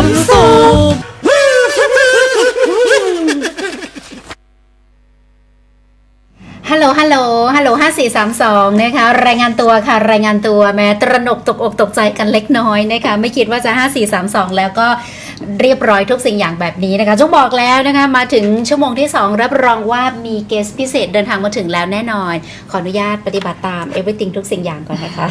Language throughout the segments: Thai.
ความสุขฮัลโหล ฮัลโหล ฮัลโหล5432นะคะ รายงานตัวค่ะ รายงานตัวแม้ตระหนกตกอกตกใจกันเล็กน้อยนะคะ ไม่คิดว่าจะ5432แล้วก็ เรียบร้อยทุกสิ่งอย่างแบบนี้นะคะจุงบอกแล้วนะคะ มาถึงชั่วโมงที่ 2 รับรองว่ามีเกสพิเศษเดินทางมาถึงแล้วแน่นอน ขออนุญาตปฏิบัติตาม everything ทุกสิ่งอย่างก่อนนะคะ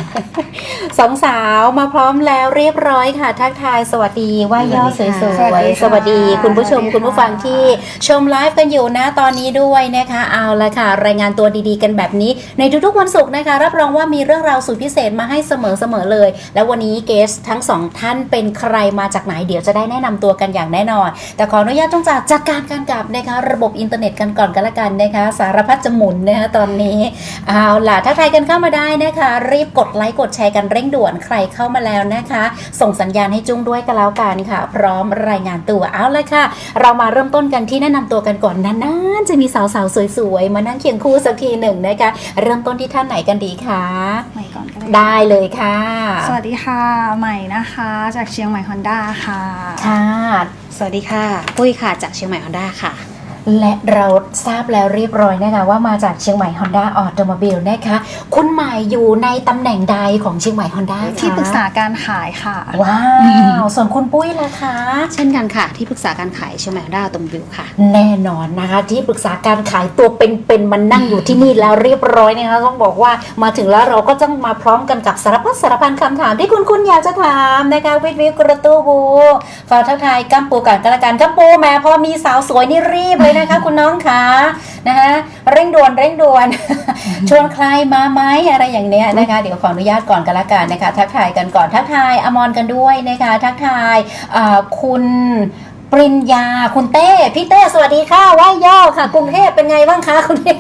สองสาวมาพร้อมแล้วเรียบร้อยค่ะ ทักทายสวัสดีว่าย่อสวยสวัสดีๆค่ะสวัสดี คุณผู้ชมสวัสดีค่ะคุณผู้ฟังที่ชมไลฟ์กันอยู่นะตอนนี้ด้วยนะคะ เอาละค่ะ รายงานตัวดีๆ กันแบบนี้ ในทุกๆวันศุกร์นะคะ รับรองว่ามีเรื่องราวสุดพิเศษมาให้เสมอๆเลย แล้ววันนี้เกสทั้งสองท่านเป็นใครมาจากไหนเดี๋ยวจะได้แนะนำตัวกันอย่างแน่นอน แต่ขออนุญาตต้องจากจัดการการกลับนะคะระบบอินเทอร์เน็ตกันก่อนกันละกันนะคะสารพัดจะหมุนนะคะตอนนี้เอาล่ะถ้าใครกันเข้ามาได้นะคะ รีบกดไลค์กดแชร์กันเร่งด่วนใครเข้ามาแล้วนะคะ ส่งสัญญาณให้จุ้งด้วยกันแล้วกันค่ะ พร้อมรายงานตัวเอาละค่ะ เรามาเริ่มต้นกันที่แนะนำตัวกันก่อนนานๆจะมีสาวๆสวยๆ มานั่งเคียงคู่สักทีหนึ่งนะคะเริ่มต้นที่ท่านไหนกันดีคะใหม่ก่อนก็ได้ได้เลยค่ะ สวัสดีค่ะใหม่นะคะ จากเชียงใหม่ฮอนด้าค่ะค่ะสวัสดีค่ะ ปุ้ยค่ะ จากเชียงใหม่ฮอนด้าค่ะ และเราทราบแล้วเรียบร้อยนะคะว่ามาจากเชียงใหม่ Honda Automobile นะคะคุณใหม่อยู่ในตำแหน่งใดของเชียงใหม่ Honda คะที่ปรึกษาการขายค่ะ ว้าว ส่วนคุณปุ้ยล่ะคะ เช่นกันค่ะ ที่ปรึกษาการขายเชียงใหม่ฮอนด้าตมบิวค่ะ แน่นอนนะคะ ที่ปรึกษาการขายตัวเป็นๆมันนั่งอยู่ที่นี่แล้วเรียบร้อยนะคะต้องบอกว่ามาถึงแล้วเราก็ต้องมาพร้อมกันกับสารพัดสารพันคำถามที่คุณคุณอยากจะถามนะคะวิทวิวกระตู้บูฝากทักทายกัมปูกันกันละกันกัมปูแหม้พอมีสาวสวยนี่รีบเลยนะคะ คุณน้องคะนะคะเร่งด่วนเร่งด่วนชวนใครมาไหมอะไรอย่างเนี้ยนะคะ เดี๋ยวขออนุญาตก่อนกันละกันนะคะ ทักทายกันก่อนทักทายอมรกันด้วยนะคะ ทักทายคุณ ปริญญาคุณเต้พี่เต้สวัสดีค่ะว่ายย่อค่ะ กรุงเทพเป็นไงบ้างคะคุณเต้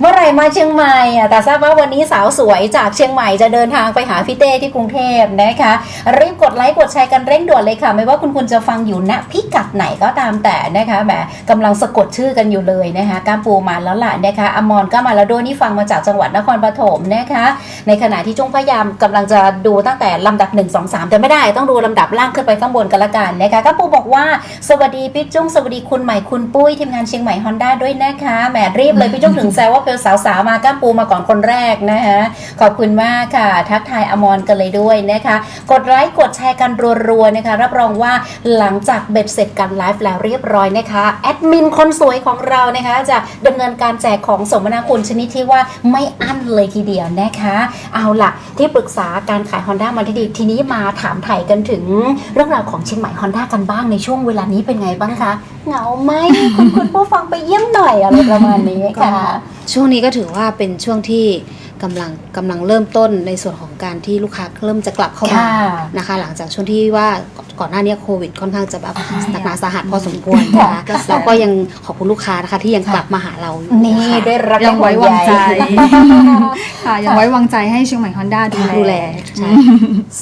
เมื่อไหร่มาเชียงใหม่อะแต่ทราบว่าวันนี้สาวสวยจากเชียงใหม่จะเดินทางไปหาพี่เต้ที่กรุงเทพนะคะรีบกดไลค์กดแชร์กันเร่งด่วนเลยค่ะ ไม่ว่าคุณคุณจะฟังอยู่ณพิกัดไหนก็ตามแต่นะคะแหมกำลังสะกดชื่อกันอยู่เลยนะคะก้ามปูมาแล้วล่ะนะคะอมรก็มาแล้วด้วยนี่ฟังมาจากจังหวัดนครปฐมนะคะ ในขณะที่จงพยายามกำลังจะดูตั้งแต่ลำดับ1 2 3แต่ไม่ได้ต้องดูลำดับล่างขึ้นไปข้างบนกันละกันนะคะก็ปูบอกว่าสวัสดีพี่จุ้งสวัสดีคุณใหม่คุณปุ้ยทีมงานเชียงใหม่ฮอนด้าด้วยนะคะแหมรีบเลยพี่จุ้งถึงแซวว่าเป็นสาวๆมาก้ามปูมาก่อนคนแรกนะคะขอบคุณมากค่ะ ทักทายอมรกันเลยด้วยนะคะ กดไลค์กดแชร์กันรัวๆนะคะ รับรองว่าหลังจากเบ็ดเสร็จกันไลฟ์แล้วเรียบร้อยนะคะแอดมินคนสวยของเรานะคะจะดำเนินการแจกของสมนาคุณชนิดที่ว่าไม่อั้นเลยทีเดียวนะคะ เอาล่ะที่ปรึกษาการขาย Honda มาที่ดีทีนี้มาถามไถ่กันถึงเรื่องราวของเชียงใหม่ Honda กันบ้างในช่วงเวลานี้เป็นไงบ้างคะ เหงาไหมคุณคุณผู้ฟังไปเยี่ยมหน่อยอะไรประมาณนี้ค่ะ ช่วงนี้ก็ถือว่าเป็นช่วงที่ กำลังกำลังเริ่มต้นในส่วนของการที่ลูกค้าเริ่มจะกลับเข้ามาค่ะนะคะ หลังจากช่วงที่ว่าก่อนหน้านี้โควิดค่อนข้างจะแบบใช่หนักหนาสาหัสพอสมควรนะคะค่ะแล้วก็ยังขอบคุณลูกค้านะคะที่ยังกลับมาหาเราอยู่นี่ค่ะ ได้รับยังไว้วางใจห่ค่ะยังไว้วางใจให้เชียงใหม่ฮอนด้าดูแลดูแลใช่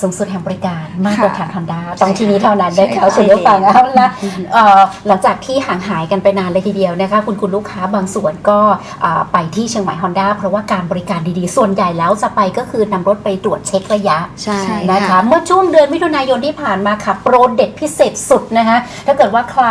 สูงสุดแห่งบริการมากกว่าค่ะทาง Honda ต้องที่นี้เท่านั้นได้ใช่เขาค่ะ คุณผู้ฟังเอาละเอ่อหลังจากที่ห่างหายกันไปนานเลยทีเดียวนะคะ คุณคุณลูกค้าบางส่วนก็อ่าไปที่เชียงใหม่ Honda เพราะว่าการบริการดีๆส่วนใหญ่แล้วจะไปก็คือนำรถไปตรวจเช็คระยะใช่นะคะเมื่อช่วงเดือนมิถุนายนที่ผ่านมาค่ะโปรเด็ดพิเศษสุดนะคะถ้าเกิดว่าใคร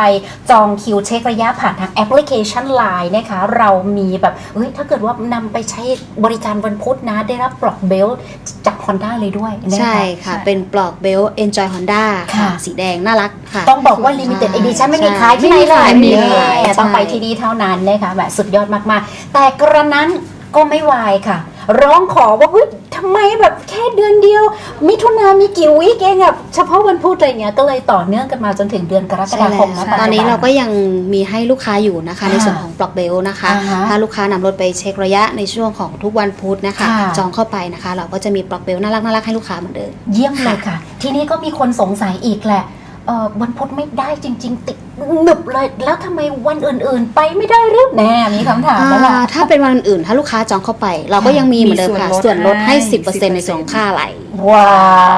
จองคิวเช็คระยะผ่านทางแอปพลิเคชัน Line นะคะเรามีแบบเฮ้ยถ้าเกิดว่านำไปใช้บริการวันพุธนะ ได้รับปลอกเบลต์จาก Honda เลยด้วยนะคะใช่ค่ะใช่เป็นปลอกเบล Enjoy Honda ค่ะค่ะสีแดงน่ารักค่ะ ต้องบอกว่า limited ใช่ edition ไม่มีใช่ขายที่ไหนเลยไม่มีขายเนี่ยต้องไปใช่ที่นี่เท่านั้นนะคะแบบสุดยอดมากๆ แต่กระนั้นก็ไม่วายค่ะ ร้องขอว่าเฮ้ยทำไมแบบแค่เดือนเดียว มิถุนามีกี่วีคเองอะเฉพาะวันพุธอะไรเงี้ยก็เลยต่อเนื่องกันมาจนถึงเดือนกรกใช่ฎาแล้ควมนะปัจจุบัตอนนี้เราก็ยังมีให้ลูกค้าอยู่นะคะค่ะในส่วนของปลอกเบลนะคะอ่าฮะถ้าลูกค้านำรถไปเช็คระยะในช่วงของทุกวันพุธนะคะค่ะจองเข้าไปนะคะ เราก็จะมีปลอกเบลน่ารักน่ารักให้ลูกค้าเหมือนเดิมเยี่ยมเลยค่ะ ทีนี้ก็มีคนสงสัยอีกแหละเออวันพุธไม่ได้จริง ๆ ติดหนึบเลย แล้วทำไมวันอื่นๆ ไปไม่ได้หรือแน่มีคำถามแล้วล่ะ อ่าถ้าเป็นวันอื่นๆถ้าลูกค้าจองเข้าไป เราก็ยังมีเหมือนเดิมค่ะ มีส่ส่ววนนลลดดให้ ให้ 10%ในส่วนของค่าไหล ว้า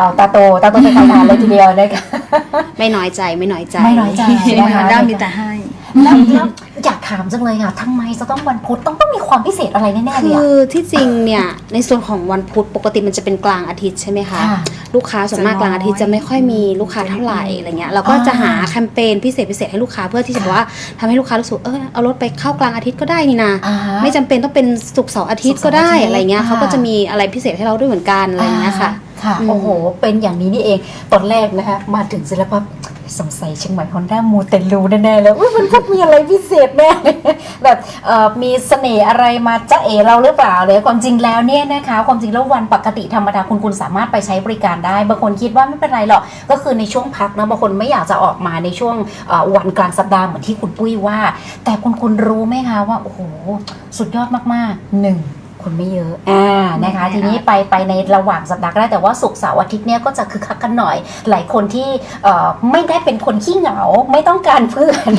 วตาโตตาโตเป็นคำถามเลยทีเดียวนะคะ ไม่น้อยใจไม่น้อยใจ ไม่น้อยใจเชียงใหม่ฮอนด้านะคะมีแต่ให้ แล้วแล้ว อยากถามจังเลยค่ะทำไมจะต้องวันพุธต้องต้องมีความพิเศษอะไรแน่ๆเลยคือะ อที่จริงเนี่ยในส่วนของวันพุธปกติมันจะเป็นกลางอาทิตย์ใช่ไหมคะค่ะลูกค้าส่วนมากจะน้อยกลางอาทิตย์จะไม่ค่อยมีลูกค้าเท่าไหร่อะไรเงี้ยเราก็จะหาแคมเปญพิเศษพิเศษให้ลูกค้าเพื่อที่จะแบบว่าทำให้ลูกค้ารู้สึกเออเอารถไปเข้ากลางอาทิตย์ก็ได้นี่นะอ่าไม่จำเป็นต้องเป็นศุกร์เสาร์อาทิตย์ก็ได้ศุกร์เสาร์อาทิตย์อะไรเงี้ยค่ะเขาก็จะมีอะไรพิเศษให้เราด้วยเหมือนกันอะไรเงี้ยค่ะ ค่ะ อืม โอ้โห เป็นอย่างนี้นี่เอง ตอนแรกนะคะ มาถึงเสร็จแล้วปั๊บ สงสัยเชียงใหม่ฮอนด้ามูเตลูแน่ๆแล้วอุ๊ยมันพบมีอะไรพิเศษแน่เลยแบบมีเสน่ห์อะไรมาจ้าเอเราหรือเปล่าเลยความจริงแล้วเนี่ยนะคะความจริงแล้ววันปกติธรรมดาคุณคุณสามารถไปใช้บริการได้บางคนคิดว่าไม่เป็นไรหรอกก็คือในช่วงพักนะบางคนไม่อยากจะออกมาในช่วงวันกลางสัปดาห์เหมือนที่คุณปุ้ยว่า แต่คุณคุณรู้ไหมคะว่าโอ้โหสุดยอดมากๆหนึ่ง คนไม่เยอะอ่านะคะไม่ทีเยอะนี้ไปไปในระหว่างสัปดาห์ก็ได้แต่ว่าศุกร์เสาร์อาทิตย์เนี่ยก็จะคึกคักกันหน่อย หลายคนที่เอ่อไม่ได้เป็นคนขี้เหงาไม่ต้องการเพื่อน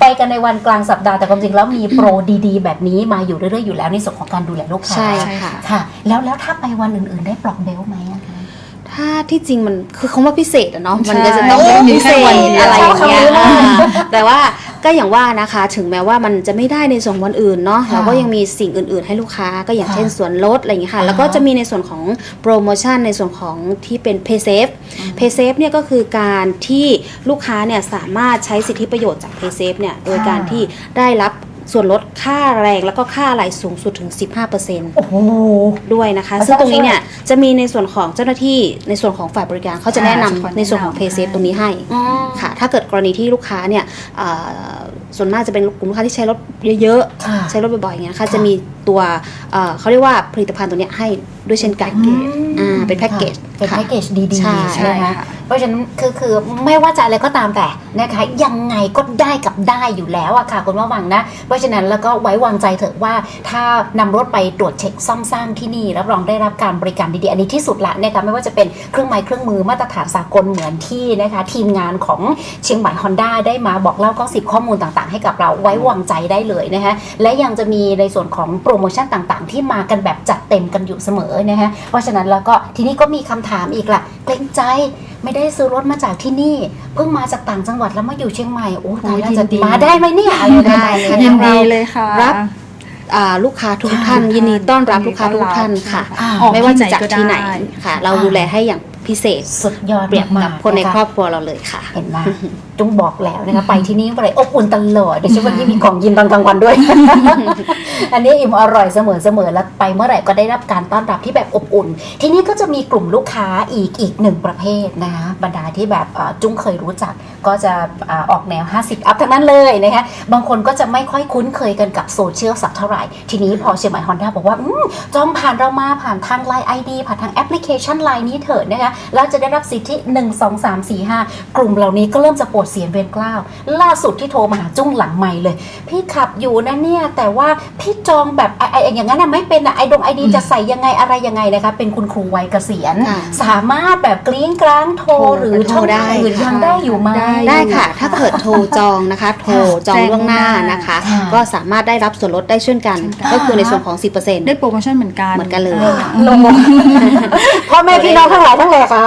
ไปกันในวันกลางสัปดาห์แต่ความจริงแล้วมีโปรดีๆ แบบนี้มาอยู่เรื่อยๆอยู่แล้วในส่วนของการดูแลลูกค้าใช่ใช่ค่ะค่ะ แล้วแล้วถ้าไปวันอื่นๆ ได้ปลอกเบลต์ไหมอะคะถ้าที่จริงมันคือคำว่าพิเศษอะเนาะใช่มันก็จะต้องมีพิแค่เศวันษเดียวอะไรอย่างเงี้ยใช่ค่ะอ่าแต่ว่า ก็อย่างว่านะคะ ถึงแม้ว่ามันจะไม่ได้ในส่วนวันอื่นเนาะค่ะเราก็ยังมีสิ่งอื่น ๆ ให้ลูกค้าก็อย่างค่ะเช่นส่วนลดอะไรอย่างเงี้ยค่ะอ่าแล้วก็จะมีในส่วนของโปรโมชั่นในส่วนของที่เป็น Pay Safe อืม Pay Safe เนี่ยก็คือการที่ลูกค้าเนี่ยสามารถใช้สิทธิประโยชน์จาก Pay Safe เนี่ยโดยการที่ได้รับ ส่วนลดค่าแรงแล้วก็ค่าอะไรสูงสุดถึง 15%โอ้โห ด้วยนะคะแล้วซึ่งตรงนี้ก็ช่วยเนี่ยจะมีในส่วนของเจ้าหน้าที่ในส่วนของฝ่ายบริการเขาจะแนะนำอ่าในส่วนของ Pay Safe ตรงนี้ให้อืมค่ะ ถ้าเกิดกรณีที่ลูกค้าเนี่ยเอ่อส่วนมากจะเป็นกลุ่มลูกค้าที่ใช้รถเยอะค่ะๆ ใช้รถบ่อยๆอย่างเงี้ยค่ะค่ะจะมีตัวเอ่อเขาเรียกว่าผลิตภัณฑ์ตัวเนี้ยให้ด้วยเช่นกันอืม อ่าเป็นแพ็กเกจเป็นค่ะ แพ็กเกจดีใช่ ๆ ใช่ไหมใช่คะค่ะเพ ราะฉะนั้นคือคือไม่ว่าจะอะไรก็ตามแต่นะคะยังไงก็ได้กับได้อยู่แล้วอะค่ะคุณว่าวังนะ เพราะฉะนั้นแล้วก็ไว้วางใจเถอะว่า ถ้านำรถไปตรวจเช็คซ่อมสร้างที่นี่รับรองได้รับการบริการดีๆอันนี้ที่สุดละนะคะไม่ว่าจะเป็นเครื่องไม้เครื่องมือมาตรฐานสากลเหมือนที่นะคะทีมงานของเชียงใหม่ฮอนด้าได้มาบอกเล่าก็สิบข้อมูลต่างๆ ให้กับเราไว้วางใจได้เลยนะคะและยังจะมีในส่วนของโปรโมชั่นต่างๆ ที่มากันแบบจัดเต็มกันอยู่เสมอนะคะเพราะฉะนั้นแล้วก็ทีนี้ก็มีคำถามอีกละเกรงใจ ไม่ได้ซื้อรถมาจากที่นี่ เพิ่งมาจากต่างจังหวัดแล้วมาอยู่เชียงใหม่โอ้ตายแล้วโอ้ยินจะดีมาได้ไหมเนี่ยอะไรแบบได้นี้ค่ะยินเราดีเลยค่ะรับอ่าลูกค้าทุกท่าน ยินดีต้อนรับลูกค้าทุกท่านค่ะอ่าออกไม่ว่าจะจากที่ที่ไหไหนนก็ได้ค่ะ เราอ่าดูแลให้อย่างพิเศษสุดยอดเปรียบมากับกคนในะะครอบครัวเราเลยค่ะ เห็นไหม จุงบอกแล้วนะคะไปที่นี่เมื่อไหร่อบอุ่นตลอดเดี๋ยวช่วงวันนี้มีของกินตอนกลางวันด้วย อันนี้อิ่มอร่อยเสมอเสมอแล้วไปเมื่อไหร่ก็ได้รับการต้อนรับที่แบบอบอุ่น ทีนี้ก็จะมีกลุ่มลูกค้าอีกอีกหนึ่งประเภทนะคะบรรดาที่แบบเอ่อจุ้งเคยรู้จักก็จะอ่าออกแนว 50 อัพทั้งนั้นเลยนะคะบางคนก็จะไม่ค่อยคุ้นเคยกันกับโซเชียลสักเท่าไหร่ทีนี้พอเชียงใหม่ฮอนด้าบอกว่าอมจองผ่านเรามาผ่านทางไลน์ไอดีผ่านทางแอปพลิเคชันไลน์นี้เถิดนะคะแล้วจะได้รับสิทธิ 1 2 3 4 5 กลุ่มเหล่านี้ก็เริ่มจะปวดเสียงเวียนกล้าว ล่าสุดที่โทรมาหาจุ้งหลังไม่เลย พี่ขับอยู่นะเนี่ย แต่ว่าพี่จองแบบไอไออย่างนั้นน่ะไม่เป็นอะไอดงไอดีจะใส่ยังไงอะไรยังไงนะคะ เป็นคุณครูวัยเกษียณค่ะสามารถแบบกลิ้งกลางโทรโทรหรือโทรช่องได้ทางอื่นค่ะยังได้อยู่ไหมได้ได้ค่ะ ถ้าเกิดโทรจองนะคะ โทรจองล่วงหน้านะคะ ค่ะ ก็สามารถได้รับส่วนลดได้เช่นกันเช่นกัน ก็คือในส่วนของ 10%ได้โปรโมชั่นเหมือนกัน เหมือนกันเลย ลงพ่อแม่พี่น้องทั้งหลายทั้งแหล่ค่ะ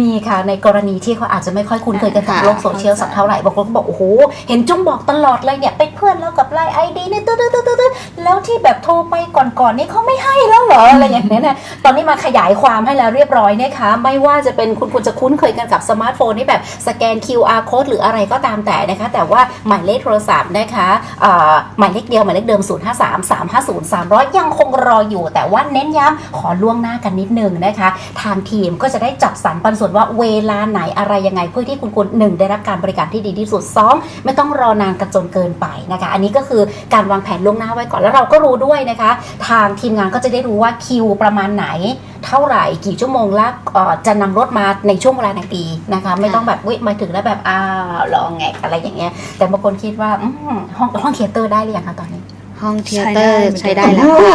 มีค่ะในกรณีที่เขาอาจจะไม่ค่อยคุ้นเคยกันกับค่ะโลกโซเชียลสักเท่าไหร่บางคนก็บอกโอ้โหเห็นจุ้งบอกตลอดเลยเนี่ยเป็นเพื่อนแล้วกับไลน์ไอดีเนี่ยตึ๊ดตึ๊ดตึ๊ดตึ๊ดแล้วที่แบบโทรไปก่อนๆนี่เขาไม่ให้แล้วเหรออะไรอย่างเงี้ยนะตอนนี้มาขยายความให้แล้วเรียบร้อยนะคะไม่ว่าจะเป็นคุณคุณจะคุ้นเคยกันกับสมาร์ทโฟนที่แบบสแกน QR code หรืออะไรก็ตามแต่นะคะ แต่ว่าหมายเลขโทรศัพท์นะคะหมายเลขเดียวหมายเลขเดิม 0 5 3 3 5 0 300 ยังคงรออยู่ แต่ว่าเน้นย้ำขอล่วงหน้ากันนิดนึงนะคะ ทางทีมก็จะได้จัดสรรปันส่วนว่าเวลาไหนอะไรยังไงเพื่อที่คุณคุณหนึ่งได้รับการบริการที่ดีที่สุดสองไม่ต้องรอนานกันจนเกินไปนะคะ อันนี้ก็คือการวางแผนล่วงหน้าไว้ก่อนแล้วเราก็รู้ด้วยนะคะ ทางทีมงานก็จะได้รู้ว่าคิวประมาณไหน เท่าไหร่กี่ชั่วโมงแล้วจะนำรถมาในช่วงเวลาไหนดีนะคะ ไม่ต้องแบบวิมาถึงแล้วแบบอ้าวรอแงกอะไรอย่างเงี้ยแต่บางคนคิดว่าห้องห้องเทยเตอร์ได้หรือยังคะตอนนี้ ห้องเทใช้เตได้อร์เหมือนใช้เดิได้มแล้วค่ะ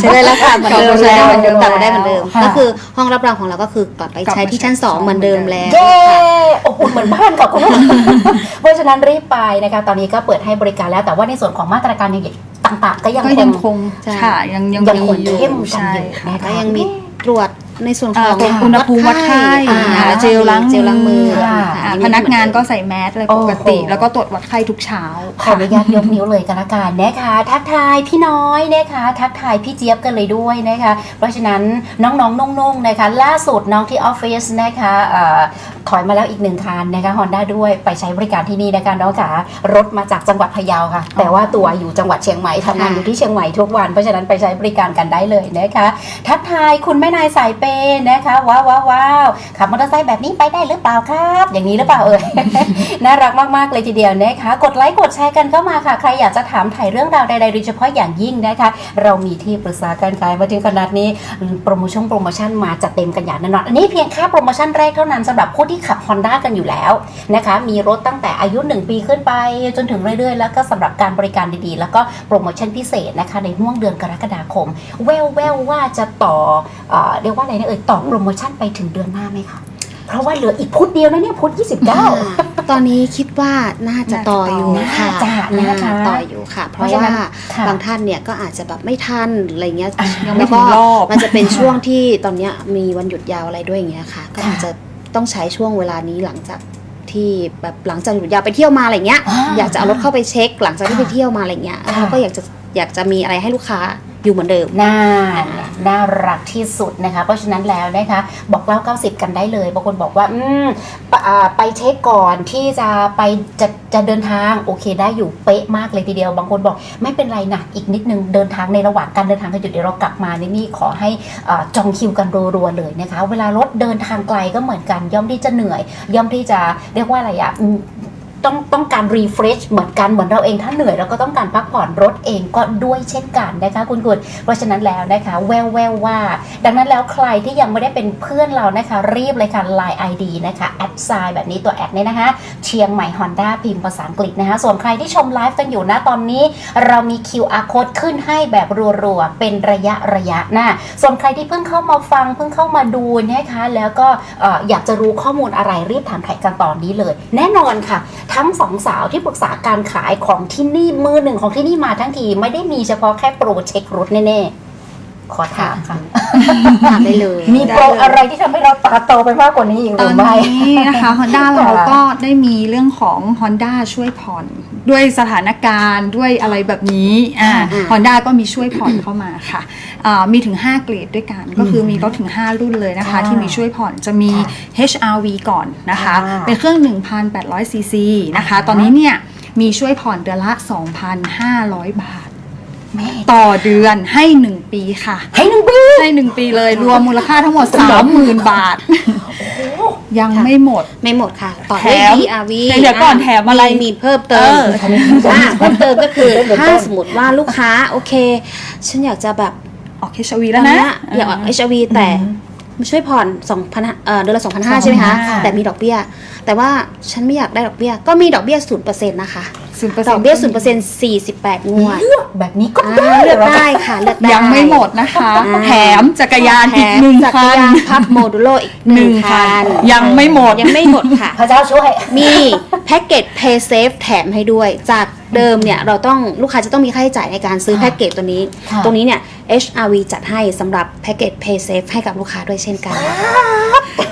ใช้ได้แล้วค่ะเหมือนเดิมกลับมาใช้ได้เหมือนเดิมแล้วกลับมาได้เหมือนเดิมค่ะก็คือห้องรับรองของเราก็คือกลับไปกลับใช้มาที่ชั้นใช้สองสองเหมือนเดิมเหมือนเดิแล้มวเย้ค่ะอบอุ่นเหมือนบ้านค่ะคุณผู้ชมเพราะฉะนั้นรีบไปนะคะตอนนี้ก็เปิดให้บริการแล้วแต่ว่าในส่วนของมาตรการอย่างต่างๆ ก็ยังก็คยังงคงใช่ค่ะยังยังยังมีคงอยู่เข้มกันใช่อยู่ค่ะนะคะก็ยังมีตรวจ ในส่วนขอ่าองตรวจอุณหภูมิวัดไข้อ่าอ่าเจลล้างเจลล้างมือค่ะค่ะอ่าอัพนักงานก็ใส่แมสอะไรปกติโอ้โหแล้วก็ตรวจวัดไข้ทุกเช้าขออนุญาตยกนิ้วเลยกันละกันนะคะ ทักทายพี่น้อยนะคะ ทักทายพี่เจี๊ยบกันเลยด้วยนะคะ เพราะฉะนั้นน้องๆนุ่งๆนะคะ ล่าสุดน้องที่ออฟฟิศนะคะเอ่อถอยมาแล้วอีกหนึ่งคันนะคะฮอนด้าด้วยไปใช้บริการที่นี่นะคะน้องค่ะรถมาจากจังหวัดพะเยาค่ะ แต่ว่าตัวอยู่จังหวัดเชียงใหม่ทำงานอยู่ที่เชียงใหม่ทุกวันเพราะฉะนั้นไปใช้บริการกันได้เลยนะคะทักทายคุณแม่นายสายเปย์นะคะว้าวว้าวว้าวขับมอเตอร์ไซค์แบบนี้ไปได้หรือเปล่าครับ อย่างนี้หรือเปล่าเอ่ย น่ารักมากๆเลยทีเดียวนะคะ กดไลค์กดแชร์กันเข้ามาค่ะ ใครอยากจะถามถ่ายเรื่องราวใดๆโดยเฉพาะอย่างยิ่งนะคะ เรามีที่ปรึกษาการขายมาถึงขนาดนี้โปรโมชั่นโปรโมชั่นมาจัดเต็มกันอย่างแน่นอน อันนี้เพียงแค่โปรโมชั่นแรกเท่านั้นสำหรับผู้ที่ขับ Honda กันอยู่แล้วนะคะ มีรถตั้งแต่อายุ 1 ปีขึ้นไป จนถึงเรื่อยๆ แล้วก็สำหรับการบริการดีๆ แล้วก็โปรโมชั่นพิเศษนะคะในห่วงเดือนกรกฎาคม แววแววๆว่าจะต่อเอ่อเรียกว่าอะไรนะเอ่ยต่อโปรโมชั่นไปถึงเดือนหน้าไหมคะเพราะว่าเหลืออีกพุธเดียวนะเนี่ยพุธ29อ่าตอนนี้คิดว่าน่าจะต่ออยู่ค่ะน่าจะนะคะอ่าต่ออยู่ค่ะ เพเพราะราะฉะนั้ว่านค่ะบางท่านเนี่ยก็อาจจะแบบไม่ทันอะไรเงี้ยอะยังไม่แล้วก็ถึงรอบมันจะเป็นช่วงที่ตอนเนี้ยมีวันหยุดยาวอะไรด้วยอย่างเงี้ยค่ะ ก็ค่ะอาจจะต้องใช้ช่วงเวลานี้หลังจากที่แบบหลังจากหยุดยาวไปเที่ยวมาอะไรเงี้ยอ่าอยากจะเอารถเข้าไปเช็ค หลังจากที่ไปเที่ยวมาอะไรเงี้ยค่ะเราก็อยากจะอยากจะมีอะไรให้ลูกค้าอยู่เหมือนเดิมน่า น่ารักที่สุดนะคะ เพราะฉะนั้นแล้วนะคะบอกเล่า 90 กันได้เลยบางคนบอกว่า อืมไปเช็คก่อนที่จะไปจะจะเดินทางโอเคได้อยู่เป๊ะมากเลยทีเดียว บางคนบอกไม่เป็นไรนะอีกนิดนึงเดินทางในระหว่างการเดินทางกันอยู่เดี๋ยวเรากลับมาในนี่ขอให้จองคิวกันรัวๆเลยนะคะ เวลารถเดินทางไกลก็เหมือนกันย่อมที่จะเหนื่อย ย่อมที่จะเรียกว่าอะไรอะ ต้องต้องการรีเฟรชเหมือนกันเหมือนเราเองถ้าเหนื่อยเราก็ต้องการพักผ่อนรถเองก็ด้วยเช่นกันนะคะคุณกุลเพราะฉะนั้นแล้วนะคะ แววแววว่า ดังนั้นแล้วใครที่ยังไม่ได้เป็นเพื่อนเรานะคะ รีบเลยค่ะ Line ID นะคะแอดไซน์แบบนี้ตัวแอดเนี้นะคะ เชียงใหม่ Honda พิมพ์ภาษาอังกฤษนะคะ ส่วนใครที่ชมไลฟ์กันอยู่นะตอนนี้ เรามี QR code ขึ้นให้แบบรัวๆเป็นระยะระยะนะส่วนใครที่เพิ่งเข้ามาฟังเพิ่งเข้ามาดูนะคะแล้วก็เอ่ออยากจะรู้ข้อมูลอะไรรีบถามถ่ายกันตอนนี้เลย แน่นอนค่ะทั้งสองสาวที่ปรึกษาการขายของที่นี่มือหนึ่งของที่นี่มาทั้งทีไม่ได้มีเฉพาะแค่โปรเช็ครถแน่ๆ ขอถามค่ะ ถามได้เลย มีโปรอะไรที่ทำให้เราตาโตไปมากกว่านี้อีกหตรืออนไม่นี้นะคะ Honda ค่ะเราก็ได้มีเรื่องของ Honda ช่วยผ่อน ด้วยสถานการณ์ด้วยอะไรแบบนี้อ่าอ่า Honda ก็มีช่วยผ่อนเข้ามาค่ะอ่ามีถึง 5 เกรดด้วยกัน ก็คือมีรถถึง 5 รุ่นเลยนะคะค่ะที่มีช่วยผ่อนจะมี HRV ก่อนนะคะค่ะเป็นเครื่อง 1,800ซีซีนะคะอ่าตอนนี้เนี่ยมีช่วยผ่อนเดือนละ 2,500 บาทแม่ ต่อเดือนให้ 1 ปีค่ะ ให้หนึ่งปี ให้ 1 ปีเลยรวมมูลค่าทั้งหมด 30,000 บาท ยังไม่หมด ไม่หมดค่ะ ต่อแถด้วยม DRV เดี๋ยวก่อนแถมอะไรมีเพิ่มเติเอมออ่าเพิ่มเติมก็คือเริ่มต้นถ้าสมมติว่าลูกค้าโอเค ฉันอยากจะแบบ ออก HRV แล้วนะ ตออยากออก HRV แต่มาช่วยผ่อน2,000เอ่อเดือนละ2,500 ใช่ไหมคะ 2,500 แต่มีดอกเบี้ย แต่ว่าฉันไม่อยากได้ดอกเบี้ย ก็มีดอกเบี้ย0%นะคะ ศูนย์เปอร์ดเซ็นอกต์เบี้ย0% 48งวดเลือกแบบนี้ก็อ่าได้เลือกหรได้ค่ะเลือกได้ ยังไม่หมดนะคะ อ่า แถมจักรยานแถอีกมหนึ่งจักคัรนยานพับโมดูโลอีกหนึ่งคันยังไม่หมด ยังไม่หมดค่ะ พระเจ้าช่วย มีแพ็กเกจ Pay Safe แถมให้ด้วย จากเดิมเนี่ยเราต้องลูกค้าจะต้องมีค่าใช้จ่ายในการซื้อค่ะแพ็กเกจตัวนี้ ค่ะตรงนี้เนี่ย HRV จัดให้สำหรับแพ็กเกจ Pay Safe ให้กับลูกค้าด้วยเช่นกัน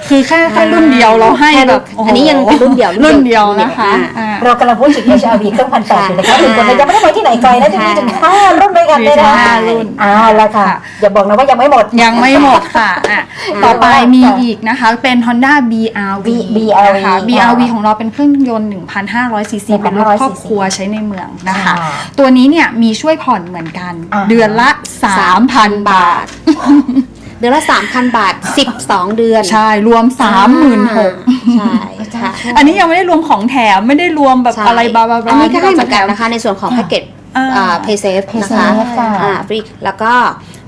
คือแค่แค่รุ่นเดียวเราให้แค่รุ่นแบบโโหอันนี้ยังเป็นรุ่นเดียวรุ่รุ่นนเดีเดียยววนะคะอ่าอ่า เรากำลังพูดถึง HRV เครื่องพันแปดอยู่นะคะค่ะถึงคนยังไม่ได้ไปที่ไหนไกลแล้วจะมีถึงห้ารุ่นด้วยกันเลยนะมีถึงห้ารุ่นอ่าแล้วค่ะค่ะ อย่าบอกนะว่ายังไม่หมด ยังไม่หมดค่ะอะ ต่อไปมีอีกนะคะ เป็น Honda BRV B- BRV นะคะ BRV ของเราเป็นเครื่องยนต์ 1,500 ซีซีเป็นรถ1,500ครอบครัวใช้ในเมืองนะคะค่ะตัวนี้เนี่ยมีช่วยผ่อนเหมือนกัน อ่า เดือนละ3,000 บาท เดือนละ 3,000 บาท 12 เดือนใช่รวม 36,000 ใช่ค่ะอันนี้ยังไม่ได้รวมของแถมไม่ได้รวมแบบใช่อะไรบลาบลาบลาอันนี้ก็ให้ที่เหรามือนกันนะคะ ในส่วนของแพ็กเกจอ่าเพย์เซฟ Pay นะคะ Safe ค่ะอ่าฟรีแล้วก็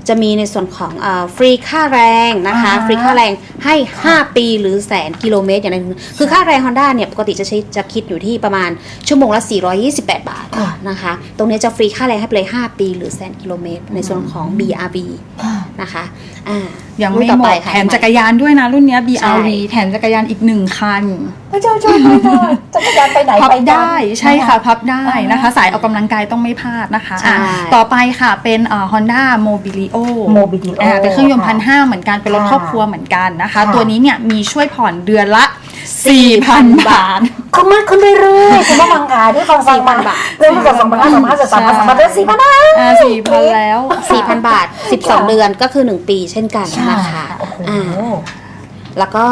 จะมีในส่วนของฟรีค่าแรงนะคะอ่าฟรีค่าแรงให้ 5 ปีหรือแสนกิโลเมตรอย่างนั้นคือค่าแรง Honda เนี่ยปกติจะใช้จะคิดอยู่ที่ประมาณชั่วโมงละ 428 บาทค่ะนะคะ ตรงนี้จะฟรีค่าแรงให้ไปเลย 5 ปี หรือแสนกิโลเมตร ในส่วนของ BRB ค่ะ นะคะอ่ายังรุ่ไม่นต่อหมไปดค่ะแถมจักรยานด้วยนะรุ่นเนี้ยใช่ BRV แถมจักรยานอีกหนึ่งคันไม่ใช่ใช่ใช่ใช่จักรยานไปไหนพับไปกันได้ใช่ค่ะพับได้นะคะอ่าสายออกกำลังกายต้องไม่พลาดนะคะใช่อะต่อไปค่ะเป็นเอ่อ Honda Mobilio Mobilio อ่าเป็นเครื่องยนต์ค่ะพันห้าเหมือนกันเป็นรถค่ะครอบครัวเหมือนกันนะคะค่ะตัวนี้เนี่ยมีช่วยผ่อนเดือนละ 4,000 บาท เขามากขึ้นเรื่อยๆคุณผู้ฟังค่ะที่ฟังฟังมา4,000บาทเริ่มตั้งแต่สองพันห้าสองพันห้าสามพันสามพันสี่พันห้าอ่า4,000แล้ว 4,000 บาท 12 เดือนก็คือ 1 ปีเช่นกันนะคะโอ้โหอ่าแล้วก็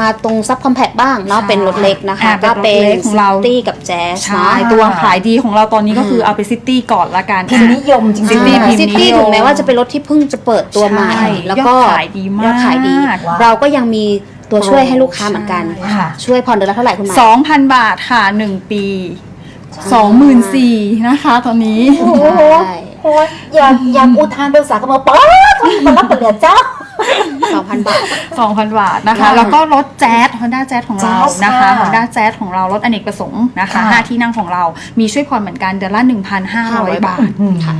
มาตรงซับคอมแพ t บ้างเนาะใช่เป็นรถเล็กนะคะอ่าก็เป็นเป็นรถเล็กของเราตี้กับแจ๊สใช่เนาะตัวขายดีของเราตอนนี้ก็คือมเอาไปซิตี้ก่อนละกันพิมพ์นิยมจริง City ๆพิมพ์ซิตี้ถึงแม้ว่าจะเป็นรถที่เพิ่งจะเปิดตัวใหม่ใช่แล้วก็ยอดขายดีมากยอดขายดีว้าวเราก็ยังมี ตัวช่วยให้ลูกค้าเหมือนกันใช่ค่ะ ช่วยผ่อนเดือนละเท่าไหร่คุณหมาย 2,000 บาทค่ะ 1 ปี 24,000นะคะ ตอนนี้ โอ้โหใช่ โอ้ยอยากอยากอุทานเป็นภาษากรรมป๊าดมารับเปลี่ยนเจ้า2,000บาท 2,000 บาทนะคะ ค่ะแล้วก็รถแจ๊ส Honda Jazz ของเรา Jazz นะคะ ค่ะ Honda Jazz ของเรา รถอเนกประสงค์นะคะค่ะ ห้าที่นั่งของเรา มีช่วยผ่อนเหมือนกันเดือนละ1,500 บาท อืม ค่ะ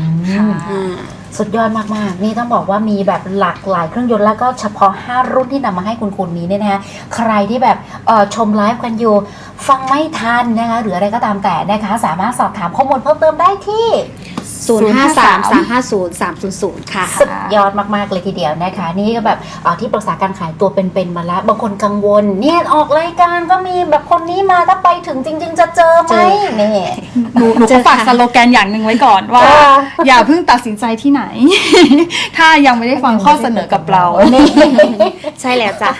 อ่า สุดยอดมาก ๆ นี่ต้องบอกว่ามีแบบหลากหลายเครื่องยนต์แล้วก็เฉพาะ 5 รุ่นที่นำมาให้คุณคุณนี้เนี่ยนะคะใครที่แบบชมไลฟ์กันอยู่ ฟังไม่ทันนะคะหรืออะไรก็ตามแต่นะคะ สามารถสอบถามข้อมูลเพิ่มเติมได้ที่ 053-350-300 ค่ะ สุดยอดมากๆเลยทีเดียวนะคะ นี่ก็แบบเอ่อที่ปรึกษาการขายตัวเป็นๆมาแล้วบางคนกังวล เนี่ยออกรายการก็มีแบบคนนี้มาถ้าไปถึงจริง ๆ จะเจอไหมเจอค่ะนี่ หนูหนูเจก็อฝากค่ะสโลแกนอย่างหนึ่งไว้ก่อนว่า ค่ะอย่าเพิ่งตัดสินใจที่ไหน ถ้ายังไม่ได้ฟังข้อเสนอกับเรานี่ ใช่แล้วจ้ะ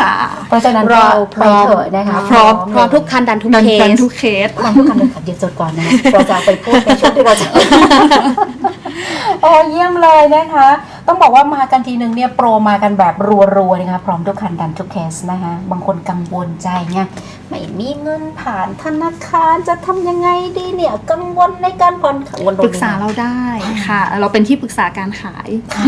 ค่ะ เพราะฉะนั้นเราไปพร้อมเถอะนะคะพร้อม พร้อมทุกคันดันทุกดันเคดันส ทุกเคสลองพูดกันเลยค่ะเดี๋ยวจดก่อนนะเราจะไปพูดในช่วงที่เราจะโอ้เยี่ยมเลยนะคะ ต้องบอกว่ามากันทีนึงเนี่ยโปรมากันแบบรัวๆนะคะพร้อมทุกคันดันทุกเคสนะคะบางคนกังวลใจไงไม่มีเงินผ่านธนาคารจะทำยังไงดีเนี่ยกังวลในการผ่อนกังวลปรึกษาเราได้ค่ะ เราเป็นที่ปรึกษาการขายค่ะ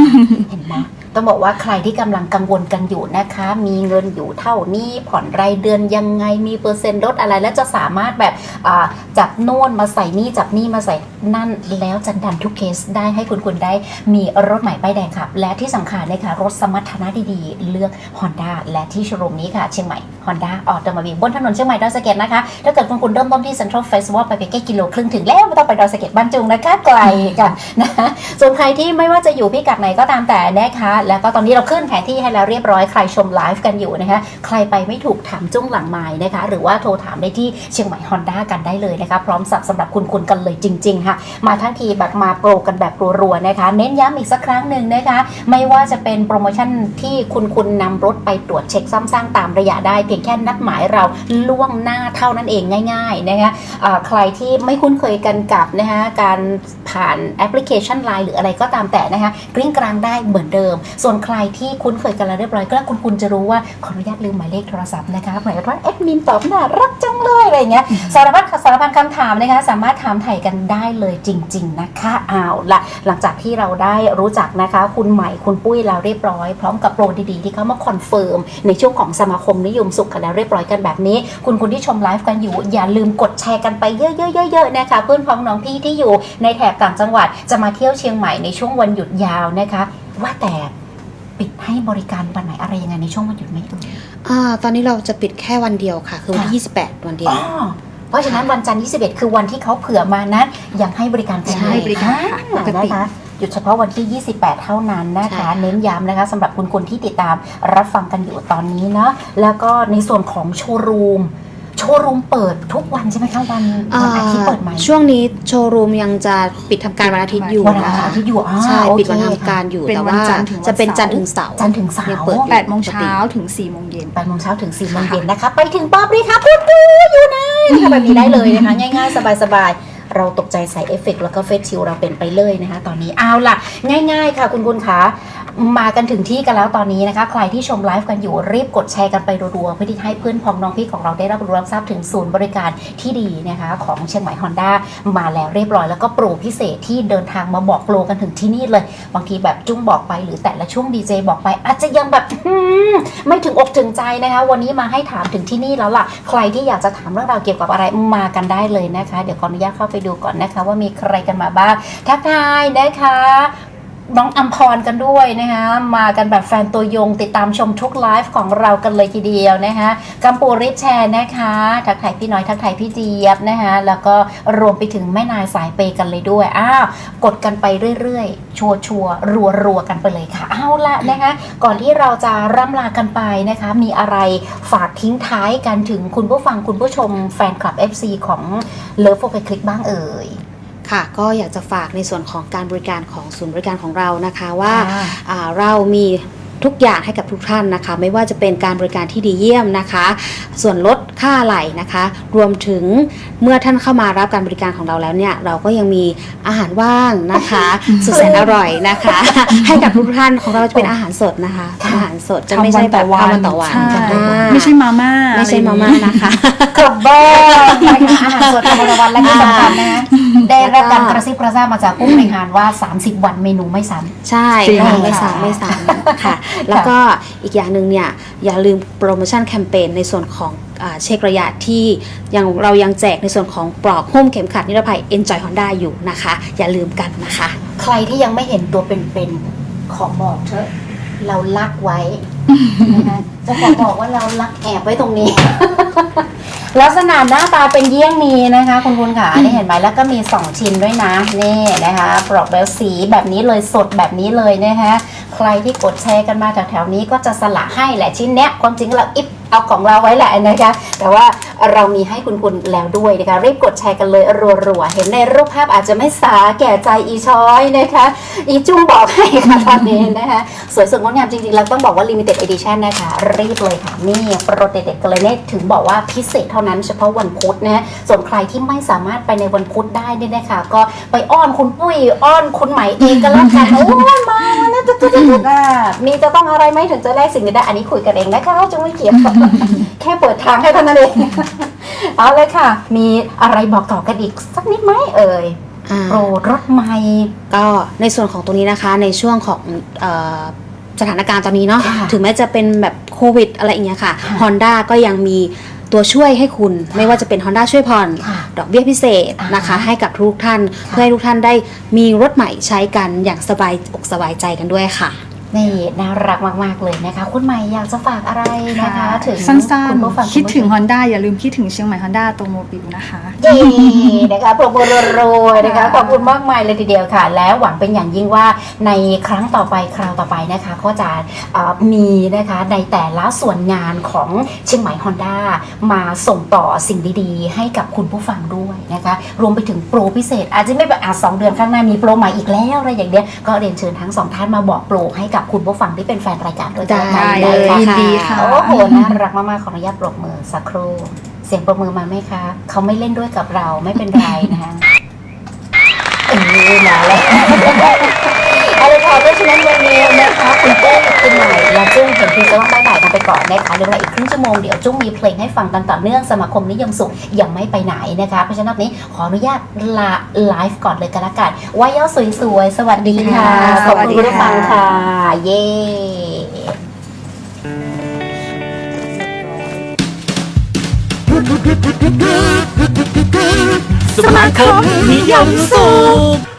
เห็นไหมต้องบอกว่าใครที่กำลังกังวลกันอยู่นะคะ มีเงินอยู่เท่านี้ผ่อนรายเดือนยังไงมีเปอร์เซ็นต์ลดอะไร แล้วจะสามารถแบบอ่าจับโน่นมาใส่นี่จับนี่มาใส่นั่นแล้วจะดันทุกเคสได้ให้คุณคุณได้มีรถใหม่ป้ายแดงครับ และที่สำคัญนะคะรถสมรรถนะดีๆ เลือก Honda และที่โชว์รูมนี้ค่ะ เชียงใหม่ Honda ออโตม b บิลบนถนนเชียงใหม่ดอยสะเก็ดนะคะ ถ้าเกิดคุณคุณเริ่มต้นที่ Central Festival ไปเพียงแค่กิโลครึ่งถึงแล้ว ไม่ต้องไปดอยสะเก็ดบ้านจุงนะคะไกลกันนะส่วนใครที่ไม่ว่าจะอยู่พิกัดไหนก็ตามแต่นะคะ แล้วก็ตอนนี้เราขึ้นแผนที่ให้แล้วเรียบร้อยใครชมไลฟ์กันอยู่นะคะใครไปไม่ถูกถามจุ้งหลังไม้นะคะหรือว่าโทรถามได้ที่เชียงใหม่ Honda กันได้เลยนะคะพร้อมสับสำหรับคุณคุณกันเลยจริง ๆ ค่ะ มาทั้งทีแบบมาโปรกันแบบรัวๆนะคะ เน้นย้ำอีกสักครั้งหนึ่งนะคะไม่ว่าจะเป็นโปรโมชั่นที่คุณคุณนำรถไปตรวจเช็คซ่อมสร้างตามระยะได้เพียงแค่นัดหมายเราล่วงหน้าเท่านั้นเองง่าย ๆ นะคะอ่าใครที่ไม่คุ้นเคยกันกับนะคะการผ่านแอปพลิเคชัน Line หรืออะไรก็ตามแต่นะคะกริ้งกลางได้เหมือนเดิม ส่วนใครที่คุ้นเคยกันแล้วเรียบร้อยก็คุณคุณจะรู้ว่าขออนุญาตลืมหมายเลขโทรศัพท์นะคะหมายว่าแอดมินตอบน่ารักจังเลยอะไรเงี้ยสารพัดสารพันคำถามนะคะสามารถถามไถ่กันได้เลยจริง ๆ นะคะเอาละหลังจากที่เราได้รู้จักนะคะคุณใหม่คุณปุ้ยแล้วเรียบร้อย พร้อมกับโปรดีๆ ที่เขามาคอนเฟิร์มในช่วงของสมาคมนิยมสุขกันแล้วเรียบร้อยกันแบบนี้ คุณคุณที่ชมไลฟ์กันอยู่ อย่าลืมกดแชร์กันไปเยอะๆๆๆนะคะเพื่อนพ้องน้องพี่ที่อยู่ในแถบต่างจังหวัดจะมาเที่ยวเชียงใหม่ในช่วงวันหยุดยาวนะคะ ว่าแต่ปิดให้บริการวันไหนอะไรยังไงในช่วงวันหยุดไหมเอ่ยอ่าตอนนี้เราจะปิดแค่วันเดียวค่ะ คือวันที่28 วันเดียว อ๋อเพราะฉะนั้นวันจันทร์ที่21 คือวันที่เขาเผื่อมานั้นยังให้บริการกันใช่อยู่บริการค่ะอ่ปกติ นะคะหยุดเฉพาะวันที่ 28 เท่านั้นนะใช่คะค่ะเน้นย้ำนะคะสำหรับคุณคนที่ติดตามรับฟังกันอยู่ตอนนี้เนาะแล้วก็ในส่วนของโชว์รูมโชว์รูมเปิดทุกวันใช่ไหมคะวันวันอาทิตย์เปิดไหมช่วงนี้โชว์รูมยังจะปิดทำการวันอาทิตย์อยู่วันนะอาคะทิตย์อยู่อ่าใช่โอเคปิดวันทำการอยู่เป็นแต่วันว่าจันทร์ถึงวันจะเป็นเสาร์จันทร์ถึงเสาร์จันทร์ถึงเสาร์ยังเปิดอยู่8โมงเช้าถึง4โมงเย็นแปดโมงเช้าถึงสี่โมงเย็นนะคะ ไปถึงปั๊บเลยค่ะพูดดูอยู่ไหนนะคะแบบนี้ได้เลยนะคะง่ายๆ สบายๆ เราตกใจใส่เอฟเฟกต์แล้วก็เฟซชิลเราเป็นไปเลยนะคะ ตอนนี้เอาล่ะ ง่าย ๆ ค่ะ คุณคุณคะ มากันถึงที่กันแล้วตอนนี้นะคะ ใครที่ชมไลฟ์กันอยู่รีบกดแชร์กันไปรัวๆเพื่อที่ให้เพื่อนพ้องน้องพี่ของเราได้รับรู้รับทราบถึงศูนย์บริการที่ดีนะคะ ของเชียงใหม่ฮอนด้ามาแล้วเรียบร้อยแล้วก็โปรพิเศษที่เดินทางมาบอกโปรกันถึงที่นี่เลย บางทีแบบจุ้งบอกไปหรือแต่ละช่วงดีเจบอกไป อาจจะยังแบบไม่ถึงอกถึงใจนะคะ วันนี้มาให้ถามถึงที่นี่แล้วล่ะ ใครที่อยากจะถามเรื่องราวเกี่ยวกับอะไรมากันได้เลยนะคะ เดี๋ยวขออนุญาตเข้าไปดูก่อนนะคะ ว่ามีใครกันมาบ้างทักทายนะคะ น้องอัมพรกันด้วยนะคะมากันแบบแฟนตัวยง ติดตามชมทุกไลฟ์ของเรากันเลยทีเดียวนะคะกัมปูริแชร์นะคะทักทายพี่น้อยทักทายพี่เจี๊ยบนะคะแล้วก็รวมไปถึงแม่นายสายเปย์กันเลยด้วยอ้าวกดกันไปเรื่อยๆ ชัวชัวรัวรัวๆกันไปเลยค่ะเอาละนะคะก่อนที่เราจะร่ำลากันไปนะคะ มีอะไรฝากทิ้งท้ายกันถึงคุณผู้ฟังคุณผู้ชมแฟนคลับ FC ของเลิฟโฟไปคลิกบ้างเอ่ย ค่ะ ก็อยากจะฝากในส่วนของการบริการของศูนย์บริการของเรานะคะว่าค่ะอ่าเรามีทุกอย่างให้กับทุกท่านนะคะ ไม่ว่าจะเป็นการบริการที่ดีเยี่ยมนะคะ ส่วนลดค่าอะไหล่นะคะ รวมถึงเมื่อท่านเข้ามารับการบริการของเราแล้วเนี่ยเราก็ยังมีอาหารว่างนะคะ สุดแสนอร่อยนะคะ ให้กับทุกท่านของเราจะเป็นอาหารสดนะคะค่ะอาหารสดจะไม่ใช่แบบทำวันต่อวันใช่อ่าไม่ใช่มาม่าไม่ใช่มาม่านะคะกลับบ้านนะคะอาหารสดธรรมดาวันและที่สำคัญนะ ได้รับการกระซิบกระซาบมาจากผู้บริหารว่า 30 วันเมนูไม่ซ้ใช่จริงค่ะค่ะไม่ซ้ำไม่ซ้ำค่ะ แล้วก็อีกอย่างหนึ่งเนี่ยอย่าลืมโปรโมชั่นแคมเปญในส่วนของอ่าเช็คระยะที่ยังเรายังแจกในส่วนของปลอกหุ้มเข็มขัดนิรภัย Enjoy Honda อยู่นะคะ อย่าลืมกันนะคะำใครที่ยังไม่เห็นตัวเป็นๆขอบอกเถอะเราลักไว้ นะคะจะขอบอกว่าเราลักแอบไว้ตรงนี้ ลักษณะหน้าตาเป็นเยี่ยงนี้นะคะ คุณคุณค่ะนี่เห็นไหมแล้วก็มี 2 ชิ้นด้วยนะนี่นะคะปลอกแบบสีแบบนี้เลยสดแบบนี้เลยนะคะใครที่กดแชร์กันมาแถวๆนี้ก็จะสละให้แหละชิ้นเนี้ยความจริงเราอิฟเอาของเราไว้แหละนะคะแต่ว่า เรามีให้คุณคุณแล้วด้วยนะคะรีบกดแชร์กันเลยรัวๆ เห็นในรูปภาพอาจจะไม่สาแก่ใจอีช้อยนะคะ อีจุ้งบอกให้ค่ะตอนนี้นะคะ สวยสดงดงามจริงๆ แล้วต้องบอกว่า limited edition นะคะ รีบเลยค่ะ นี่โปรเด็ดๆกันเลยเนี่ยถึงบอกว่าพิเศษเท่านั้นเฉพาะวันพุธนะฮะส่วนใครที่ไม่สามารถไปในวันพุธได้เนี่ยนะคะ ก็ไปอ้อนคุณปุ้ยอ้อนคุณไหมเองก็แล้วกันโอ้ยมาวันนี้จะจะจะจะมีจะต้องอะไรไหมถึงจะได้สิ่งนี้ได้อันนี้คุยกันเองนะคะจะไม่เกี่ยวแค่เปิดทางให้เท่านั้นเองเอาเลยค่ะ มีอะไรบอกต่อกันอีกสักนิดไหมเอ่ยอ่าโปรรถใหม่ก็ในส่วนของตรงนี้นะคะในช่วงของเออสถานการณ์ตอนนี้เนาะค่ะถึงแม้จะเป็นแบบโควิดอะไรอย่างเงี้ยค่ะค่ะ Honda ก็ยังมีตัวช่วยให้คุณไม่ว่าจะเป็น Honda ช่วยผ่อนค่ะดอกเบี้ยพิเศษนะคะอ่าให้กับทุกท่าน เพื่อให้ทุกท่านได้มีรถใหม่ใช้กันอย่างสบายอกสบายใจกันด้วยค่ะ นี่น่ารักมาก ๆ เลยนะคะ คุณใหม่อยากจะฝากอะไรนะคะ ถึงสั้นคุณผู้ฟังๆคิดถึงณผู้ชม Honda อย่าลืมคิดถึงเชียงใหม่ Honda ตรงโมบิลนะคะเย้นะคะปรบมือรัวๆนะคะค่ะขอบคุณมากมายเลยทีเดียวค่ะ แล้วหวังเป็นอย่างยิ่งว่าในครั้งต่อไปคราวต่อไปนะคะ ก็จะเอ่อมีนะคะในแต่ละส่วนงานของเชียงใหม่ Honda มาส่งต่อสิ่งดีๆ ให้กับคุณผู้ฟังด้วยนะคะ รวมไปถึงโปรพิเศษ อาจจะไม่แบบอะสองเดือนข้างหน้ามีโปรใหม่อีกแล้วอะไรอย่างเนี้ยก็เรียนเชิญทั้งสองท่านมาบอกโปรให้กับคุณผู้ฟังที่เป็นแฟนรายการด้วยกันได้ได้เลยค่ะยินดีค่ะโอ้โหน่ารักมากๆขออนุญาตปรบมือสักครู่เสียงปรบมือมาไหมคะเขาไม่เล่นด้วยกับเราไม่เป็นไรนะคะเออมาแล้วเอาเลยค่ะเพราะฉะนั้นวันนี้นะคะคุณเต้คุณใหม่และจุ้งเห็นทีจะต้องบายบายกัน ไปก่อนนะคะเดี๋ยวเวลาอีกครึ่งชั่วโมงเดี๋ยวจุ้งมีเพลงให้ฟังกันต่อเนื่องสมาคมนิยมสุขยังไม่ไปไหนนะคะ เพราะฉะนั้นวันนี้ขออนุญาตลาไลฟ์ก่อนเลยกันละกันว่ายอดสวยๆ สวัสดีค่ะค่ะขอบคุณสวัสดีคุณผู้ฟังค่ะค่ะ เย้สมาคมนิยมสุข